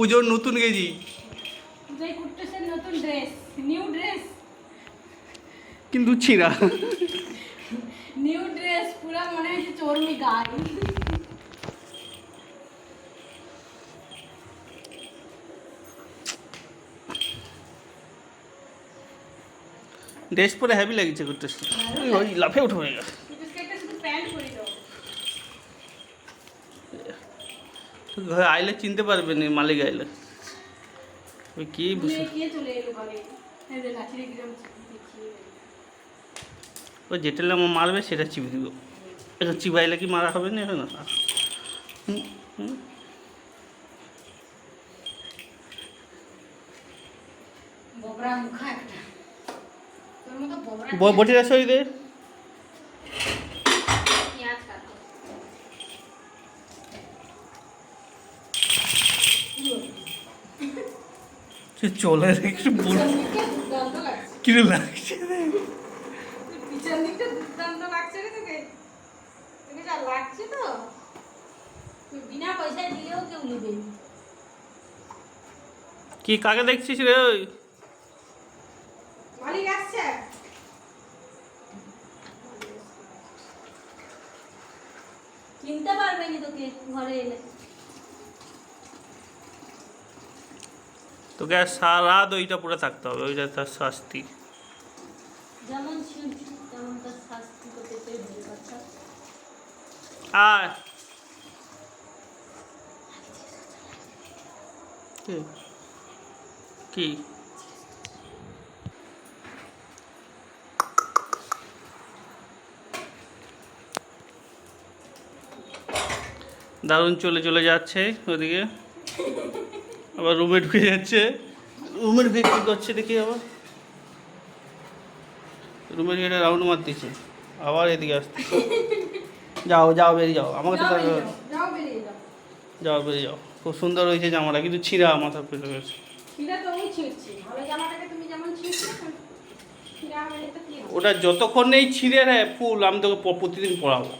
পুজোর নতুন গেজি। জয় কুট্টুসের নতুন ড্রেস নিউ ড্রেস কিন্তু ছিঁড়া। নিউ ড্রেস পুরো মনে হচ্ছে চর্মি গায়ে। ড্রেস পরে হ্যাভি লাগছে করতে ওই লাফে উঠে হয়ে গেছে কুট্টুসকে একটা শুধু প্যান্ট পরে দাও ঘরে আইলে চিনতে পারবে না মালিক আইলে। ওই কি। ওই যেটা আমার মারবে সেটা চিপে দিব। এটা চিবাইলে কি মারা হবে না এখন? বটিটা সই দে। সে চলে রে, একটু বল। দুর্দান্ত লাগছে। লাগছে রে? পিছন দিকটা দুর্দান্ত লাগছে রে তোকে। তোকে যা লাগছে তো। তুই বিনা পয়সায় দিলেও কেউ নেবে। কি কাকে দেখছিস রে ওই? মালিক আসছে। চিনতে পারবে না তোকে ঘরে এলে। তোকে আর সারা ওইটা পরে থাকতে হবে ওইটা তার শাস্তি। কি? কি? দারুণ চলে চলে যাচ্ছে ওদিকে। আবার রুমে ঢুকে যাচ্ছে। রুমে ঢুকে কী করছে দেখি আবার। রুমে ঢুকে রাউন্ড মারতেছে। আবার এদিকে আসছে। যাও যাও বেরিয়ে যাও। আমাকে তো যাও বেরিয়ে যাও, খুব সুন্দর হয়েছে জামাটা কিন্তু ছিঁড়া মাথা পেতে গেছে। ছিঁড়া তো আমি ছিঁড়ছি। ভালো জামাটাকে তুমি যেমন ছিঁড়ছো ছিঁড়া হলে তো কি ওটা যতক্ষণ নেই ছিঁড়ে রে ফুল আমি তোকে প্রতিদিন পড়াবো।